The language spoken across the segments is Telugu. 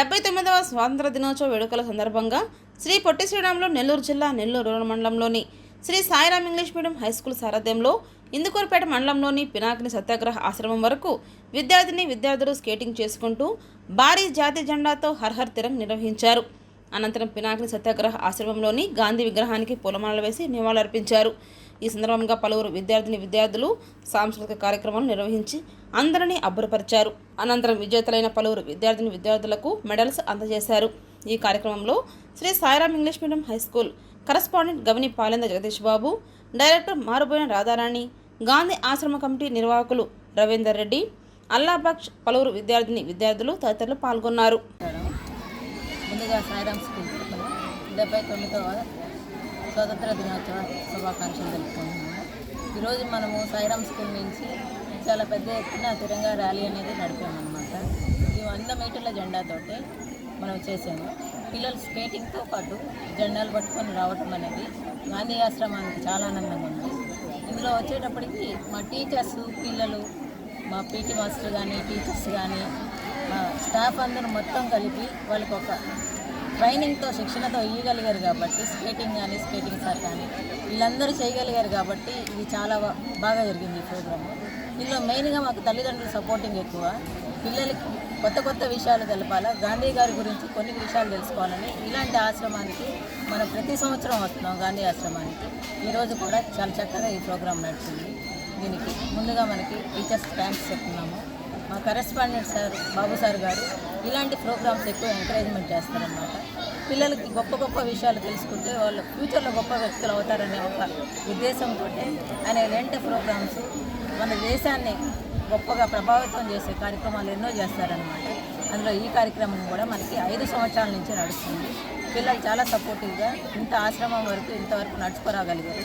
డెబ్బై తొమ్మిదవ స్వాతంత్ర దినోత్సవ వేడుకల సందర్భంగా శ్రీ పొట్టి శ్రీరాములు నెల్లూరు జిల్లా నెల్లూరు రూరల్ మండలంలోని Sri Sairam English medium high school సారథ్యంలో ఇందుకూరుపేట మండలంలోని పినాకిని సత్యాగ్రహ ఆశ్రమం వరకు విద్యార్థిని విద్యార్థులు స్కేటింగ్ చేసుకుంటూ భారీ జాతీయ జెండాతో హర్హర్ తిరంగ్ నిర్వహించారు. అనంతరం పినాకిని సత్యాగ్రహ ఆశ్రమంలోని గాంధీ విగ్రహానికి పూలమాలలు వేసి నివాళులర్పించారు. ఈ సందర్భంగా పలువురు విద్యార్థిని విద్యార్థులు సాంస్కృతిక కార్యక్రమాలు నిర్వహించి అందరినీ అబ్బురపరిచారు. అనంతరం విజేతలైన పలువురు విద్యార్థిని విద్యార్థులకు మెడల్స్ అందజేశారు. ఈ కార్యక్రమంలో Sri Sairam English medium high school correspondent Gavini Palendra Jagadish Babu director Maruboina Radharani Gandhi Ashram committee నిర్వాహకులు రవీందర్ రెడ్డి అల్లాబక్ష్ పలువురు విద్యార్థిని విద్యార్థులు తదితరులు పాల్గొన్నారు. ముందుగా సాయిరామ్ స్కూల్. డెబ్బై తొమ్మిదవ స్వాతంత్ర దినోత్సవ శుభాకాంక్షలు తెలుపుకుంటున్నాము. ఈరోజు మనము సాయిరామ్ స్కూల్ నుంచి చాలా పెద్ద ఎత్తున తిరంగా ర్యాలీ అనేది నడిపామన్నమాట. ఈ వంద మీటర్ల జెండాతోటి మనం చేసాము పిల్లలు స్కేటింగ్తో పాటు జెండాలు పట్టుకొని రావటం అనేది గాంధీ ఆశ్రమానికి చాలా ఆనందంగా ఉంది. ఇందులో వచ్చేటప్పటికి మా టీచర్స్ పిల్లలు మా పీటీ మాస్టర్ కానీ టీచర్స్ కానీ మా స్టాఫ్ అందరూ మొత్తం కలిపి వాళ్ళకి ఒక ట్రైనింగ్తో శిక్షణతో ఇవ్వగలిగారు కాబట్టి స్కేటింగ్ కానీ స్కేటింగ్ సార్ కానీ వీళ్ళందరూ చేయగలిగారు కాబట్టి ఇది చాలా బాగా జరిగింది ఈ ప్రోగ్రాము. ఇందులో మెయిన్గా మాకు తల్లిదండ్రులు సపోర్టింగ్ ఎక్కువ. పిల్లలకి కొత్త కొత్త విషయాలు తెలపాలా? గాంధీ గారి గురించి కొన్ని విషయాలు తెలుసుకోవాలని ఇలాంటి ఆశ్రమానికి మనం ప్రతి సంవత్సరం వస్తున్నాం గాంధీ ఆశ్రమానికి. ఈరోజు కూడా చాలా చక్కగా ఈ ప్రోగ్రాం నడిచింది. దీనికి ముందుగా మనకి టీచర్స్ థ్యాంక్స్ చెప్తున్నాము. మా కరెస్పాండెంట్ సార్ బాబు సార్ గారు ఇలాంటి ప్రోగ్రామ్స్ ఎక్కువ ఎంకరేజ్మెంట్ చేస్తారన్నమాట. పిల్లలకి గొప్ప గొప్ప విషయాలు తెలుసుకుంటే వాళ్ళు ఫ్యూచర్లో గొప్ప వ్యక్తులు అవుతారనే ఒక ఉద్దేశంతో ఆయన ఇలాంటి ప్రోగ్రామ్స్ మన దేశాన్ని గొప్పగా ప్రభావితం చేసే కార్యక్రమాలు ఎన్నో చేస్తారనమాట అందులో ఈ కార్యక్రమం కూడా మనకి ఐదు సంవత్సరాల నుంచి నడుస్తుంది. పిల్లలు చాలా సపోర్టివ్గా ఇంత ఆశ్రమం వరకు ఇంతవరకు నడుచుకోరాగలిగారు.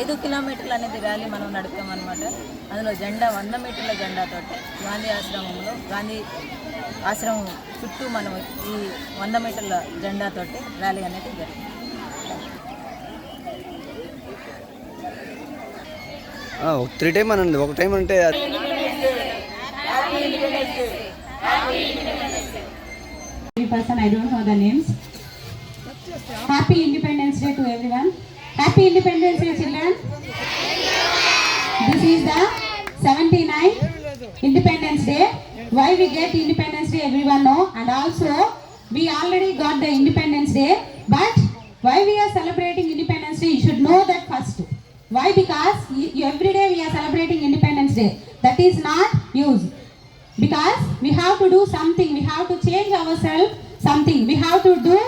ఐదు కిలోమీటర్లు అనేది ర్యాలీ మనం నడుపుతామన్నమాట అందులో జెండా వంద మీటర్ల జెండాతో గాంధీ ఆశ్రమంలో గాంధీ ఆశ్రమం చుట్టూ మనం ఈ వంద మీటర్ల జెండాతోటి ర్యాలీ అనేది జరిగింది త్రీ టైం అనండి. ఒక టైం అంటే Every person, I don't know the names. Happy Independence Day to everyone. Happy Independence Day, children. This is the 79th Independence Day. Why we get Independence Day, everyone know. And also, we already got the Independence Day. But why we are celebrating Independence Day, you should know that first. Why? Because every day we are celebrating Independence Day. That is not used because we have to do something we have to change ourselves something we have to do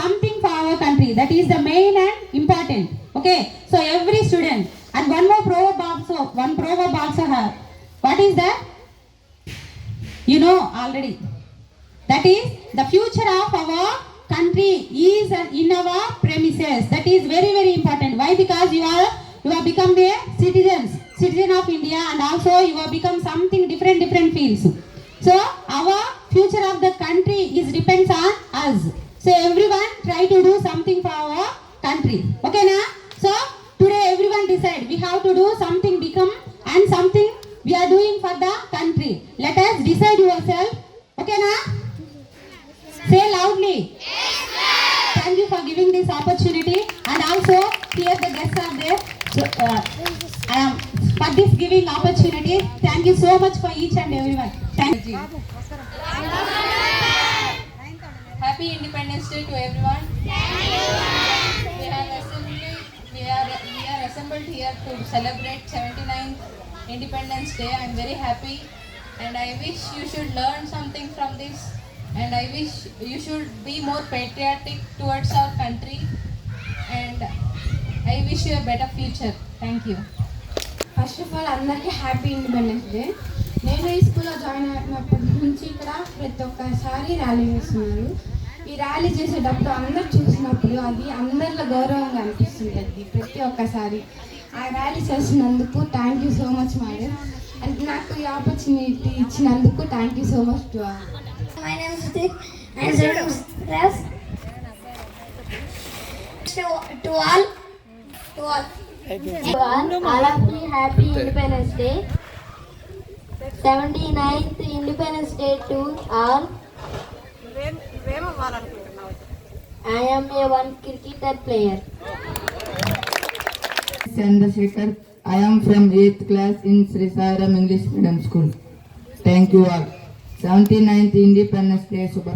something for our country. That is the main and important. Okay? So every student. And one more proverb also. One proverb also have what is that? You know already. That is the future of our country is in our premises. That is very very important. Why? Because you are you have become the citizens citizen of india and also you have become something different different fields. So our future of the country is depends on us so everyone try to do something for our country okay now so today everyone decide we have to do something become and something we are doing for the country let us decide yourself okay now Say loudly. Thank you for giving this opportunity and also here the guests are there. So, uh, I am for this giving opportunity. Thank you so much for each and everyone. Thank you Happy Independence Day to everyone. We have assembled, we are, we are assembled here to celebrate 79th Independence Day. I am very happy and I wish you should learn something from this and I wish you should be more patriotic towards our country and I wish you a better future. Thank you. First of all అందరికీ హ్యాపీ ఇండిపెండెన్స్ డే నేను ఈ స్కూల్లో జాయిన్ అయినప్పటి నుంచి ఇక్కడ ప్రతి ఒక్కసారి ర్యాలీ చేస్తున్నారు ఈ ర్యాలీ చేసేటప్పుడు అందరు చూసినప్పుడు అది అందరిలో గౌరవంగా అనిపిస్తుంటుంది ప్రతి ఒక్కసారి. ఆ ర్యాలీ చేసినందుకు thank you so much madam and నాకు ఈ ఆపర్చునిటీ ఇచ్చినందుకు thank you so much to all My name is Ritik independence day to all to all, to all, Independence Day. 79th Independence Day to all. చెప్పాలనుకుంటున్నావు I am a one cricketer player. Chandrasekhar. I am from 8th class in Sri Sairam English Medium School. Thank you all. 79th Independence Day Subha.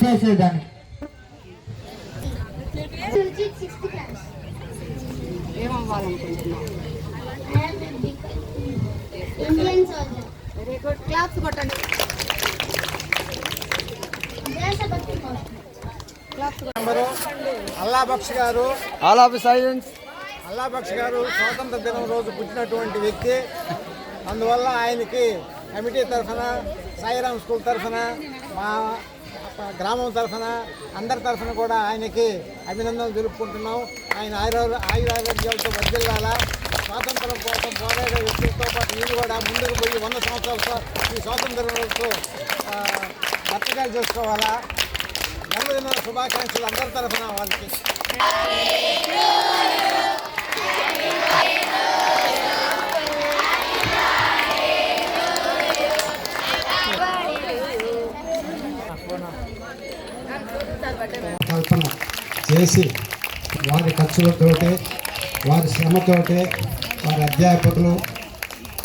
చేసేదాన్ని Suljit sixth class. ఏమవ్వాలనుకుంటున్నావు I am a big Indian soldier. Very good claps కొట్టండి దేశభక్తి కోసం అల్లాబక్ష్ గారు. అల్లాబక్ష్ గారు స్వాతంత్ర దినం రోజు పుట్టినటువంటి వ్యక్తి. అందువల్ల ఆయనకి కమిటీ తరఫున సాయిరామ్ స్కూల్ తరఫున మా గ్రామం తరఫున అందరి తరఫున కూడా ఆయనకి అభినందనలు తెలుపుకుంటున్నాం. ఆయన ఆయుర ఆయురారోగ్యాలతో వర్దిల్లాల స్వాతంత్రం కోసం పోరాడే వ్యక్తులతో పాటు వీళ్ళు కూడా ముందుకు పోయి వంద సంవత్సరాల స్వా- ఈ స్వాతంత్రం రోజు చేసుకోవాలా? జన్మదిన శుభాకాంక్షలు అందరి తరఫున వాళ్ళకి. కల్పన చేసి వారి ఖర్చులతోటే వారి శ్రమతోటే వారి అధ్యాపకులు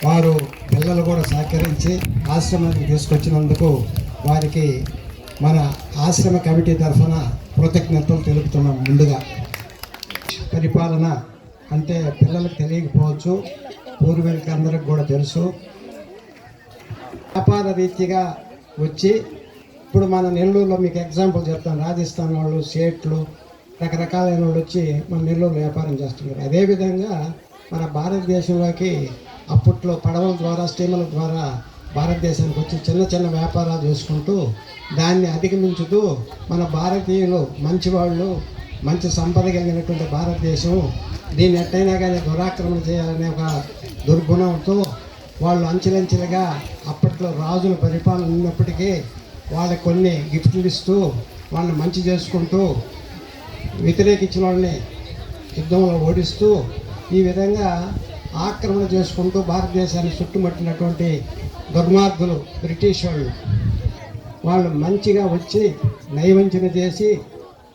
వారు పిల్లలు కూడా సహకరించి ఆశ్రమానికి తీసుకొచ్చినందుకు వారికి మన ఆశ్రమ కమిటీ తరఫున కృతజ్ఞతలు తెలుపుతున్నాం ముందుగా. పరిపాలన అంటే పిల్లలకు తెలియకపోవచ్చు పూర్వీకులకి అందరికి కూడా తెలుసు. వ్యాపార రీతిగా వచ్చి ఇప్పుడు మన నెల్లూరులో మీకు ఎగ్జాంపుల్ చెప్తాను. రాజస్థాన్ వాళ్ళు సేట్లు రకరకాలైన వాళ్ళు వచ్చి మన నెల్లూరులో వ్యాపారం చేస్తున్నారు. అదేవిధంగా మన భారతదేశంలోకి అప్పట్లో పడవల ద్వారా స్టీమర్ల ద్వారా భారతదేశానికి వచ్చి చిన్న చిన్న వ్యాపారాలు చేసుకుంటూ దాన్ని అధిగమించుతూ మన భారతీయులు మంచివాళ్ళు మంచి సంపద కలిగినటువంటి భారతదేశం. దీన్ని ఎట్టయినా కానీ దురాక్రమణ చేయాలనే ఒక దుర్గుణంతో వాళ్ళు అంచెలంచెలుగా అప్పట్లో రాజుల పరిపాలన ఉన్నప్పటికీ వాళ్ళకి కొన్ని గిఫ్ట్లు ఇస్తూ వాళ్ళని మంచి చేసుకుంటూ వ్యతిరేకించిన వాళ్ళని యుద్ధంలో ఓడిస్తూ ఈ విధంగా ఆక్రమణ చేసుకుంటూ భారతదేశాన్ని చుట్టుమట్టినటువంటి దుర్మార్గులు బ్రిటిష్ వాళ్ళు. వాళ్ళు మంచిగా వచ్చి నయవంచన చేసి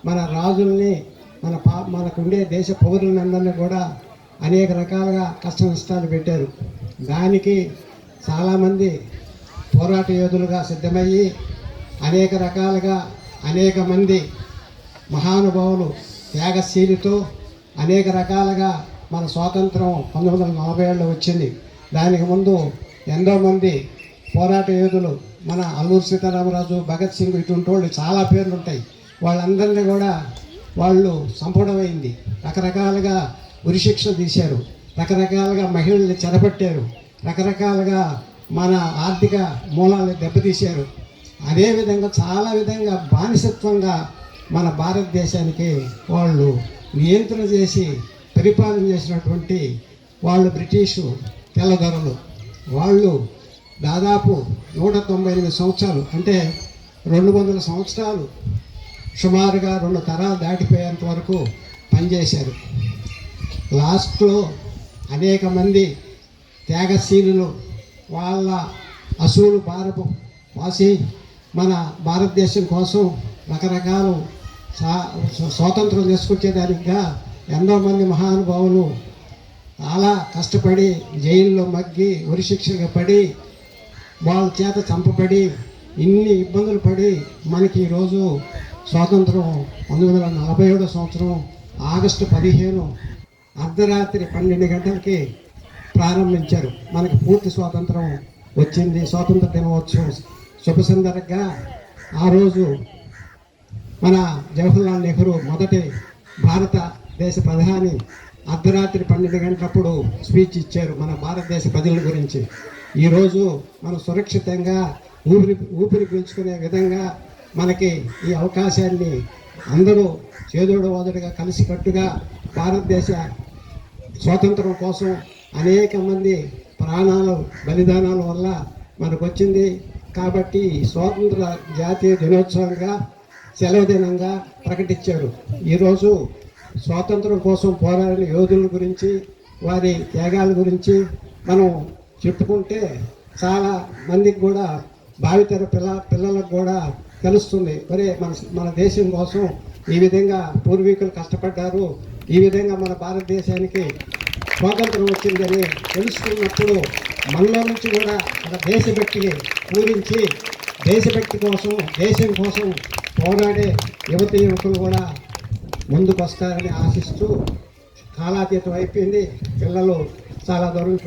మన రాజుల్ని మన పా మనకుండే దేశ పౌరులందరినీ కూడా అనేక రకాలుగా కష్ట నష్టాలు పెట్టారు. దానికి చాలామంది పోరాట యోధులుగా సిద్ధమయ్యి అనేక రకాలుగా అనేక మంది మహానుభావులు త్యాగశీలితో అనేక రకాలుగా మన స్వాతంత్రం పంతొమ్మిది వందల నలభై ఏళ్ళు వచ్చింది. దానికి ముందు ఎంతోమంది పోరాట యోధులు మన అల్లూరు సీతారామరాజు భగత్ సింగ్ ఇటువంటి వాళ్ళు చాలా పేర్లు ఉంటాయి. వాళ్ళందరినీ కూడా వాళ్ళు సంపూర్ణమైంది. రకరకాలుగా ఉరిశిక్ష తీశారు. రకరకాలుగా మహిళల్ని చెరపట్టారు. రకరకాలుగా మన ఆర్థిక మూలాలను దెబ్బతీశారు. అదేవిధంగా చాలా విధంగా బానిసత్వంగా మన భారతదేశానికి వాళ్ళు నియంత్రణ చేసి పరిపాలన చేసినటువంటి వాళ్ళు బ్రిటిషు తెల్లదొరలు. వాళ్ళు దాదాపు నూట తొంభై ఎనిమిది సంవత్సరాలు అంటే రెండు వందల సంవత్సరాలు సుమారుగా రెండు తరాలు దాటిపోయేంత వరకు పనిచేశారు. లాస్ట్లో అనేక మంది త్యాగశీలులు వాళ్ళ అసూలు భారపు వాసి మన భారతదేశం కోసం రకరకాలు సా- స్వాతంత్రం తీసుకొచ్చేదానికిగా ఎంతోమంది మహానుభావులు చాలా కష్టపడి జైల్లో మగ్గి ఉరిశిక్షగా పడి వాళ్ళ చేత చంపబడి ఇన్ని ఇబ్బందులు పడి మనకి ఈరోజు స్వాతంత్రం పంతొమ్మిది వందల నలభై ఏడో సంవత్సరం ఆగస్టు పదిహేను అర్ధరాత్రి పన్నెండు గంటలకి ప్రారంభించారు. మనకి పూర్తి స్వాతంత్రం వచ్చింది. స్వాతంత్ర దినోత్సవం శుభ సందర్భంగా ఆ రోజు మన జవహర్లాల్ నెహ్రూ మొదటి భారత దేశ ప్రధాని అర్ధరాత్రి పన్నెండు గంటలప్పుడు స్పీచ్ ఇచ్చారు మన భారతదేశ ప్రజల గురించి. ఈరోజు మనం సురక్షితంగా ఊపిరి ఊపిరి పీల్చుకునే విధంగా మనకి ఈ అవకాశాన్ని అందరూ చేదోడు వాదుడుగా కలిసికట్టుగా భారతదేశ స్వాతంత్రం కోసం అనేక మంది ప్రాణాలు బలిదానాల వల్ల మనకు వచ్చింది కాబట్టి స్వాతంత్ర జాతీయ దినోత్సవంగా సెలవు దినంగా ప్రకటించారు. ఈరోజు స్వాతంత్రం కోసం పోరాడిన యోధుల గురించి వారి త్యాగాల గురించి మనం చెప్పుకుంటే చాలా మందికి కూడా భావితర పిల్ల పిల్లలకు కూడా తెలుస్తుంది. మరి మన మన దేశం కోసం ఈ విధంగా పూర్వీకులు కష్టపడ్డారు. ఈ విధంగా మన భారతదేశానికి స్వాతంత్రం వచ్చిందని తెలుసుకున్నప్పుడు మనలో నుంచి కూడా మన దేశభక్తిని పూరించి దేశభక్తి కోసం దేశం కోసం పోరాడే యువతి యువకులు కూడా ముందుకు వస్తారని ఆశిస్తూ కాలాతీతం అయిపోయింది. పిల్లలు చాలా దూరం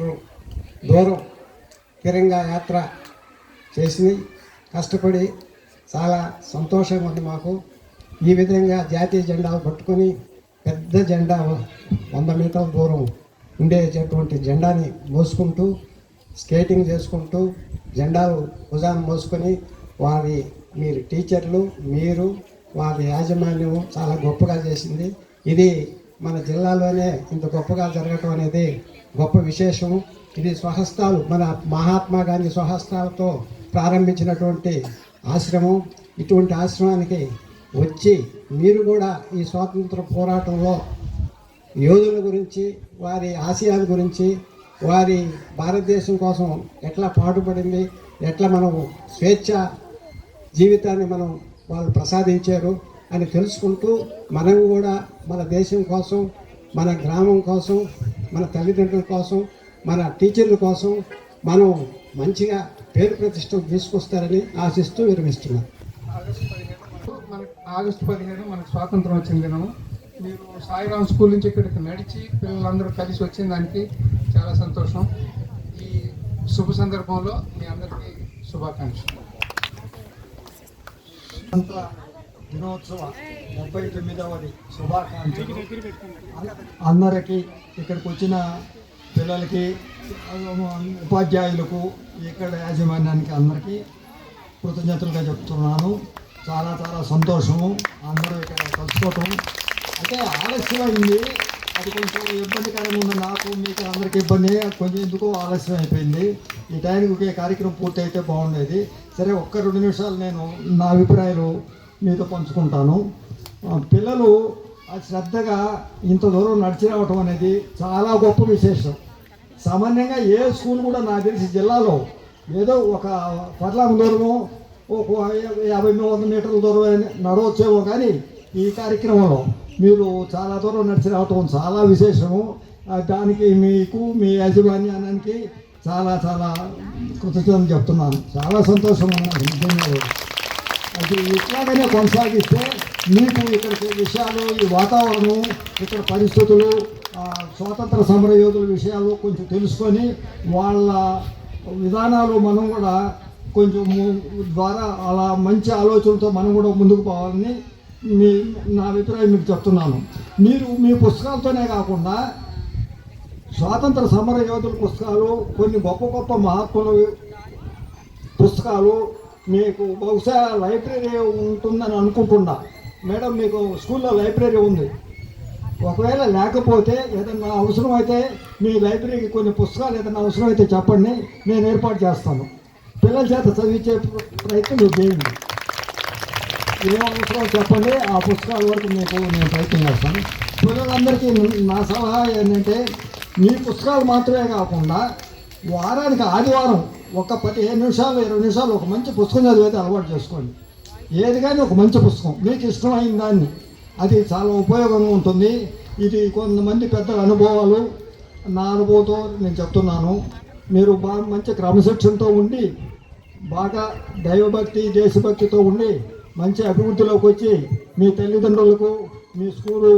దూరం తిరంగా యాత్ర చేసింది. కష్టపడి చాలా సంతోషంగా ఉంది మాకు. ఈ విధంగా జాతీయ జెండాలు పట్టుకొని పెద్ద జెండా వంద మీటర్ల దూరం ఉండేటటువంటి జెండాని మోసుకుంటూ స్కేటింగ్ చేసుకుంటూ జెండాలు భుజాన్ని మోసుకొని వారి మీరు టీచర్లు మీరు వారి యాజమాన్యం చాలా గొప్పగా చేసింది. ఇది మన జిల్లాలోనే ఇంత గొప్పగా జరగటం అనేది గొప్ప విశేషం. ఇది స్వహస్తాలు మన మహాత్మా గాంధీ స్వహస్తాలతో ప్రారంభించినటువంటి ఆశ్రమం. ఇటువంటి ఆశ్రమానికి వచ్చి మీరు కూడా ఈ స్వాతంత్ర పోరాటంలో యోధుల గురించి వారి ఆశయాల గురించి వారి భారతదేశం కోసం ఎట్లా పాటుపడింది ఎట్లా మనం స్వేచ్ఛ జీవితాన్ని మనం వాళ్ళు ప్రసాదించారు అని తెలుసుకుంటూ మనం కూడా మన దేశం కోసం మన గ్రామం కోసం మన తల్లిదండ్రుల కోసం మన టీచర్ల కోసం మనం మంచిగా పేరు ప్రతిష్టలు తీసుకొస్తారని ఆశిస్తూ విరమిస్తున్నాను మనకు ఆగస్టు పదిహేను మనకు స్వాతంత్రం వచ్చిన దినము. మీరు సాయిరామ్ స్కూల్ నుంచి ఇక్కడికి నడిచి పిల్లలందరూ కలిసి వచ్చిన దానికి చాలా సంతోషం. ఈ శుభ సందర్భంలో మీ అందరికీ శుభాకాంక్షలు. దినోత్సవ డెబ్బై తొమ్మిదవది శుభాకాంక్షలు. అందరికీ ఇక్కడికి వచ్చిన పిల్లలకి ఉపాధ్యాయులకు ఇక్కడ యాజమాన్యానికి అందరికీ కృతజ్ఞతలుగా చెప్తున్నాను. చాలా చాలా సంతోషము. అందరూ ఇక్కడ కలుసుకోవటం అయితే ఆలస్యమైంది. అది కొంచెం ఇబ్బందికరంగా నాకు మీకు అందరికీ ఇబ్బంది కొంచెం ఎందుకో ఆలస్యం అయిపోయింది ఈ టైంకి ఒకే కార్యక్రమం పూర్తి అయితే బాగుండేది సరే ఒక్క రెండు నిమిషాలు నేను నా అభిప్రాయాలు మీతో పంచుకుంటాను పిల్లలు శ్రద్ధగా ఇంత దూరం నడిచి రావటం అనేది చాలా గొప్ప విశేషం సామాన్యంగా ఏ స్కూల్ కూడా నాకు తెలిసి జిల్లాలో ఏదో ఒక పర్లాంగ దూరము ఒక యాభై వంద మీటర్ల దూరం నడవచ్చేమో కానీ ఈ కార్యక్రమంలో మీరు చాలా దూరం నడిచి రావటం చాలా విశేషము. దానికి మీకు మీ యాజమాన్యానికి చాలా చాలా కృతజ్ఞతలు చెప్తున్నాను. చాలా సంతోషం ఉన్నది నిజంగా. అది ఇట్లాగనే కొనసాగిస్తే మీకు ఇక్కడ విషయాలు ఈ వాతావరణం ఇక్కడ పరిస్థితులు స్వాతంత్ర సమర యోధుల విషయాలు కొంచెం తెలుసుకొని వాళ్ళ విధానాలు మనం కూడా కొంచెం ద్వారా అలా మంచి ఆలోచనలతో మనం కూడా ముందుకు పోవాలని మీ నా అభిప్రాయం మీకు చెప్తున్నాను. మీరు మీ పుస్తకాలతోనే కాకుండా స్వాతంత్ర సమర యోధుల పుస్తకాలు కొన్ని గొప్ప గొప్ప మహాత్ముల పుస్తకాలు మీకు బహుశా లైబ్రరీ ఉంటుందని అనుకుంటున్నా. మేడం మీకు స్కూల్లో లైబ్రరీ ఉంది. ఒకవేళ లేకపోతే ఏదన్నా అవసరమైతే మీ లైబ్రరీకి కొన్ని పుస్తకాలు ఏదైనా అవసరమైతే చెప్పండి నేను ఏర్పాటు చేస్తాను. పిల్లల చేత చదివించే ప్రయత్నం మీరు చేయండి. ఏం అవసరం చెప్పండి ఆ పుస్తకాల వరకు మీకు నేను ప్రయత్నం చేస్తాను. పిల్లలందరికీ నా సలహా ఏంటంటే మీ పుస్తకాలు మాత్రమే కాకుండా వారానికి ఆదివారం ఒక పదిహేను నిమిషాలు ఇరవై నిమిషాలు ఒక మంచి పుస్తకం చదివితే అలవాటు చేసుకోండి. ఏది కానీ ఒక మంచి పుస్తకం. మీకు ఇష్టమైన దాన్ని. అది చాలా ఉపయోగంగా ఉంటుంది. ఇది కొంతమంది పెద్దల అనుభవాలు. నా అనుభవంతో నేను చెప్తున్నాను. మీరు బాగా మంచి క్రమశిక్షణతో ఉండి బాగా దైవభక్తి దేశభక్తితో ఉండి మంచి అభివృద్ధిలోకి వచ్చి మీ తల్లిదండ్రులకు మీ స్కూలు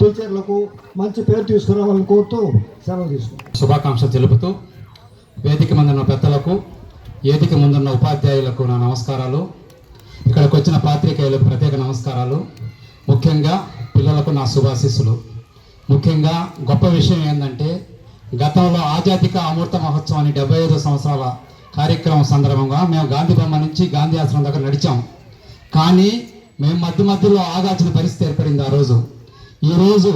టీచర్లకు మంచి పేరు తీసుకురావాలని కోరుతూ సెలవు తీసుకుంటాను శుభాకాంక్షలు తెలుపుతూ వేదిక ముందున్న పెద్దలకు వేదిక ముందున్న ఉపాధ్యాయులకు నా నమస్కారాలు. ఇక్కడికి వచ్చిన పాత్రికేయులకు ప్రత్యేక నమస్కారాలు. ముఖ్యంగా పిల్లలకు నా శుభాశీస్సులు. ముఖ్యంగా గొప్ప విషయం ఏంటంటే గతంలో ఆజాదిక అమృత మహోత్సవాన్ని డెబ్బై ఐదు సంవత్సరాల కార్యక్రమం సందర్భంగా మేము గాంధీ బొమ్మ నుంచి గాంధీ ఆశ్రమం దగ్గర నడిచాం. కానీ మేము మధ్య మధ్యలో ఆగాల్సిన పరిస్థితి ఏర్పడింది ఆ రోజు. ఈరోజు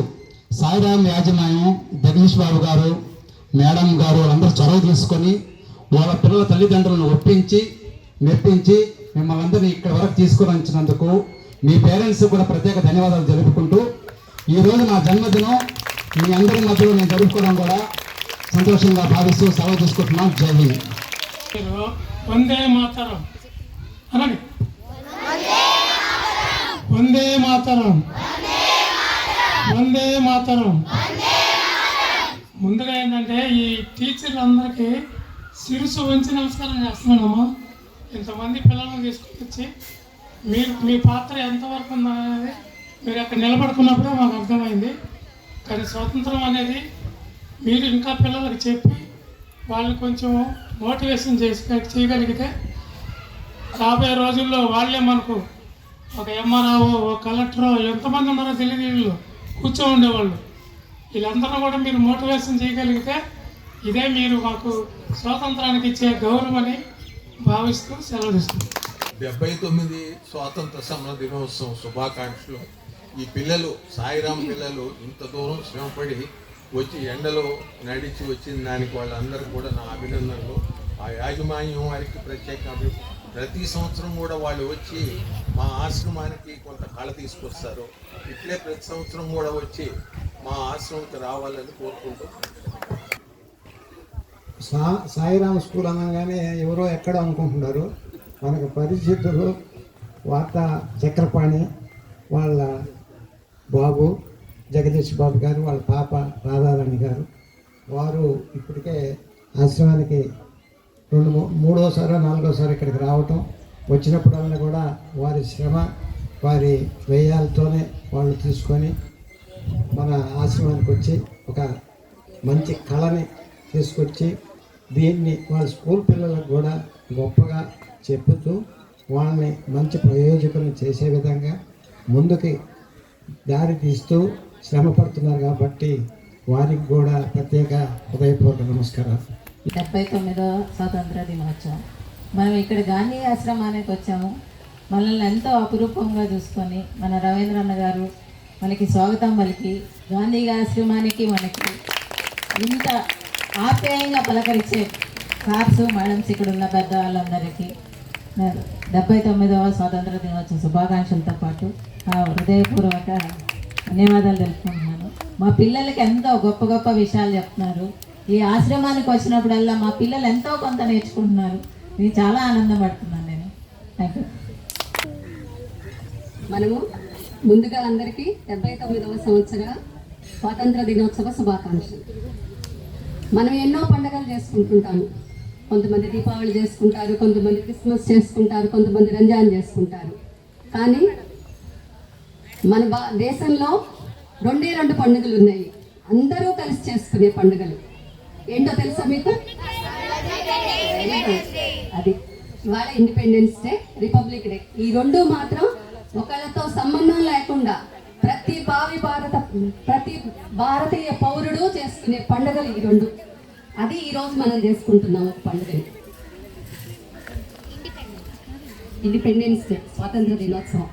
సాయిరామ్ యాజమాన్యం జగదీష్ బాబు గారు మేడం గారు వాళ్ళందరూ చొరవ తీసుకొని వాళ్ళ పిల్లల తల్లిదండ్రులను ఒప్పించి మెప్పించి మిమ్మల్ని అందరినీ ఇక్కడ వరకు తీసుకుని వచ్చినందుకు మీ పేరెంట్స్ కూడా ప్రత్యేక ధన్యవాదాలు జరుపుకుంటూ ఈరోజు నా జన్మదినం. మీ అందరి మధ్యలో నేను జరుపుకోవడం కూడా సంతోషంగా భావిస్తూ సెలవు తీసుకుంటున్నాను. జై హింద్. వందే మాతరం. అనండి. వందే మాతరం. వందే మాతరం. ముందుగా ఏంటంటే ఈ టీచర్లందరికీ శిరుసు వంచి నమస్కారం చేస్తున్నానమ్మా. ఇంతమంది పిల్లలను తీసుకొచ్చి మీరు మీ పాత్ర ఎంతవరకు ఉందనేది మీరు అక్కడ నిలబడుకున్నప్పుడే మాకు అర్థమైంది. కానీ స్వాతంత్రం అనేది మీరు ఇంకా పిల్లలకు చెప్పి వాళ్ళని కొంచెం మోటివేషన్ చేసి చేయగలిగితే రాబోయే రోజుల్లో వాళ్ళే మనకు ఒక ఎంఆర్ఓ ఒక కలెక్టరో ఎంతమంది ఉన్నారో తెలియదు వీళ్ళు కూర్చో ఉండేవాళ్ళు. వీళ్ళందరూ కూడా మీరు మోటివేషన్ చేయగలిగితే ఇదే మీరు మాకు స్వాతంత్రానికి ఇచ్చే గౌరవం అని భావిస్తూ సెలవుస్తుంది డెబ్బై తొమ్మిది స్వాతంత్ర సమర దినోత్సవం శుభాకాంక్షలు. ఈ పిల్లలు సాయిరాం పిల్లలు ఇంత దూరం శ్రమపడి వచ్చి ఎండలో నడిచి వచ్చిన దానికి వాళ్ళందరూ కూడా నా అభినందనలు. ఆ యాజమాన్యం వారికి ప్రత్యేక అభి- ప్రతి సంవత్సరం కూడా వాళ్ళు వచ్చి మా ఆశ్రమానికి కొంత కళ తీసుకొస్తారు. ఇట్లే ప్రతి సంవత్సరం కూడా వచ్చి మా ఆశ్రమంకి రావాలని కోరుకుంటున్నాను సా సాయిరామ్ స్కూల్ అనగానే ఎవరో ఎక్కడ అనుకుంటున్నారు. మనకు పరిస్థితులు వార్త చక్రపాణి వాళ్ళ బాబు జగదీష్ బాబు గారు వాళ్ళ పాప రాధారాణి గారు వారు ఇప్పటికే ఆశ్రమానికి రెండు మూ- మూడోసారో నాలుగోసారి ఇక్కడికి రావటం వచ్చినప్పుడల్లా కూడా వారి శ్రమ వారి వ్యయాలతోనే వాళ్ళు తీసుకొని మన ఆశ్రమానికి వచ్చి ఒక మంచి కళని తీసుకొచ్చి దీన్ని వాళ్ళ స్కూల్ పిల్లలకు కూడా గొప్పగా చెప్పుతూ వాళ్ళని మంచి ప్రయోజకులను చేసే విధంగా ముందుకి దారి తీస్తూ శ్రమ పడుతున్నారు కాబట్టి వారికి కూడా ప్రత్యేక హృదయపూర్వక నమస్కారాలు. డెబ్బై తొమ్మిదవ స్వాతంత్ర దినోత్సవం. మనం ఇక్కడ గాంధీ ఆశ్రమానికి వచ్చాము. మనల్ని ఎంతో అపురూపంగా చూసుకొని మన రవీంద్రన్న గారు మనకి స్వాగతం పలికి గాంధీ ఆశ్రమానికి మనకి ఇంత ఆప్యాయంగా పలకరించే సార్స్ మేడమ్స్ ఇక్కడ ఉన్న పెద్ద వాళ్ళందరికీ డెబ్బై తొమ్మిదవ స్వాతంత్ర దినోత్సవ శుభాకాంక్షలతో పాటు హృదయపూర్వక ధన్యవాదాలు తెలుపుకుంటున్నాను. మా పిల్లలకి ఎంతో గొప్ప గొప్ప విషయాలు చెప్తున్నారు. ఈ ఆశ్రమానికి వచ్చినప్పుడల్లా మా పిల్లలు ఎంతో కొంత నేర్చుకుంటున్నారు. నేను చాలా ఆనందపడుతున్నాను నేను. థ్యాంక్ యూ మనము ముందుగా అందరికీ డెబ్బై తొమ్మిదవ సంవత్సర స్వాతంత్ర దినోత్సవ శుభాకాంక్షలు. మనం ఎన్నో పండుగలు చేసుకుంటుంటాము కొంతమంది దీపావళి చేసుకుంటారు కొంతమంది క్రిస్మస్ చేసుకుంటారు కొంతమంది రంజాన్ చేసుకుంటారు. కానీ మన భా దేశంలో రెండే రెండు పండుగలు ఉన్నాయి. అందరూ కలిసి చేసుకునే పండుగలు. ఏంటో తెలుసా మీకు? అది. ఇవాళ ఇండిపెండెన్స్ డే రిపబ్లిక్ డే ఈ రెండు మాత్రం ఒకళ్ళతో సంబంధం లేకుండా ప్రతి భావి భారత ప్రతి భారతీయ పౌరుడు చేసుకునే పండుగలు ఈ రెండు. అది ఈరోజు మనం చేసుకుంటున్నాం ఒక పండుగని. ఇండిపెండెన్స్ డే స్వాతంత్ర దినోత్సవం.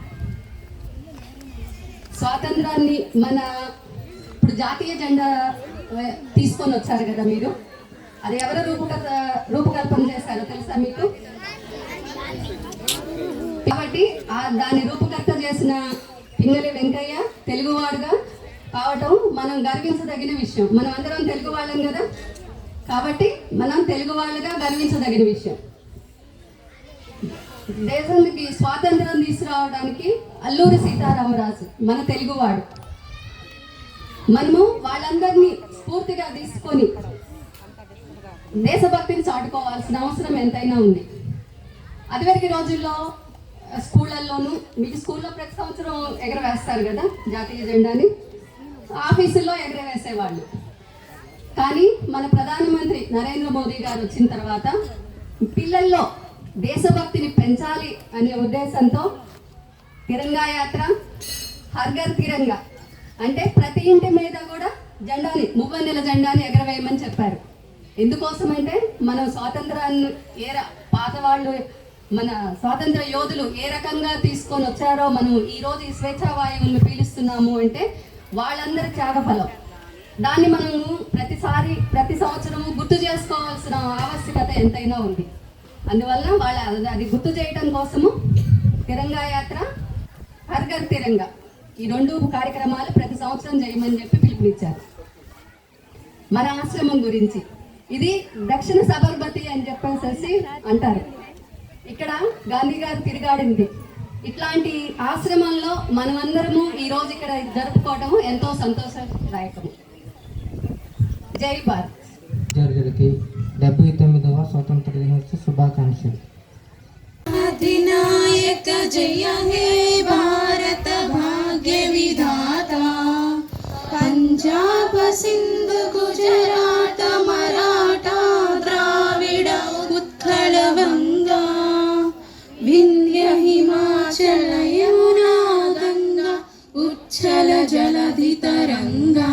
స్వాతంత్రాన్ని మన ఇప్పుడు జాతీయ జెండా తీసుకొని వచ్చారు కదా మీరు. అది ఎవరు రూపకత రూపకల్పన చేశారో తెలుసా మీకు? కాబట్టి ఆ దాని రూపకర్త చేసిన పింగళి వెంకయ్య తెలుగువాడుగా కావటం మనం గర్వించదగిన విషయం. మనం అందరం తెలుగు వాళ్ళం కదా. కాబట్టి మనం తెలుగు వాళ్ళుగా గర్వించదగిన విషయం. దేశానికి స్వాతంత్రం తీసుకురావడానికి అల్లూరి సీతారామరాజు మన తెలుగువాడు. మనము వాళ్ళందరినీ స్ఫూర్తిగా తీసుకొని దేశభక్తిని చాటుకోవాల్సిన అవసరం ఎంతైనా ఉంది. అదివరకు రోజుల్లో స్కూళ్ళల్లోనూ మీకు స్కూల్లో ప్రతి సంవత్సరం ఎగరవేస్తారు కదా జాతీయ జెండాని? ఆఫీసుల్లో ఎగరవేసేవాళ్ళు. కానీ మన ప్రధానమంత్రి నరేంద్ర మోదీ గారు వచ్చిన తర్వాత పిల్లల్లో దేశభక్తిని పెంచాలి అనే ఉద్దేశంతో తిరంగా యాత్ర హర్గర్ తిరంగా. అంటే ప్రతి ఇంటి మీద కూడా జెండాని మువ్వన్నెల జెండాని ఎగరవేయమని చెప్పారు. ఎందుకోసం అంటే మనం స్వాతంత్రాన్ని ఏ పాత వాళ్ళు మన స్వాతంత్ర యోధులు ఏ రకంగా తీసుకొని వచ్చారో మనం ఈరోజు ఈ స్వేచ్ఛా వాయువులను పీలుస్తున్నాము అంటే వాళ్ళందరి త్యాగఫలం. దాన్ని మనము ప్రతిసారి ప్రతి సంవత్సరము గుర్తు చేసుకోవాల్సిన ఆవశ్యకత ఎంతైనా ఉంది. అందువల్ల వాళ్ళ అది గుర్తు చేయడం కోసము తిరంగా యాత్ర హర్ఘర్ తిరంగా. ఈ రెండు కార్యక్రమాలు ప్రతి సంవత్సరం చేయమని చెప్పి పిలుపునిచ్చారు. మన ఆశ్రమం గురించి. ఇది దక్షిణ సబర్మతి అని చెప్పేసి అంటారు. ఇక్కడ గాంధీ గారు తిరిగాడింది. ఇట్లాంటి ఆశ్రమంలో మనమందరము ఈ రోజు ఇక్కడ జరుపుకోవటము ఎంతో సంతోషదాయకము. జై భారత్. విద్యార్థులకి డెబ్బై తొమ్మిదవ స్వతంత్ర దినోత్సవ శుభాకాంక్షలు. అధినాయక జయ హే భారత భాగ్య విధాత. పంజాబ్ సింధు గుజరాట మరాఠా ద్రావిడ ఉత్కళ వంగా. వింధ్య హిమాచల యమునా గంగా ఉచ్చల జలధి తరంగా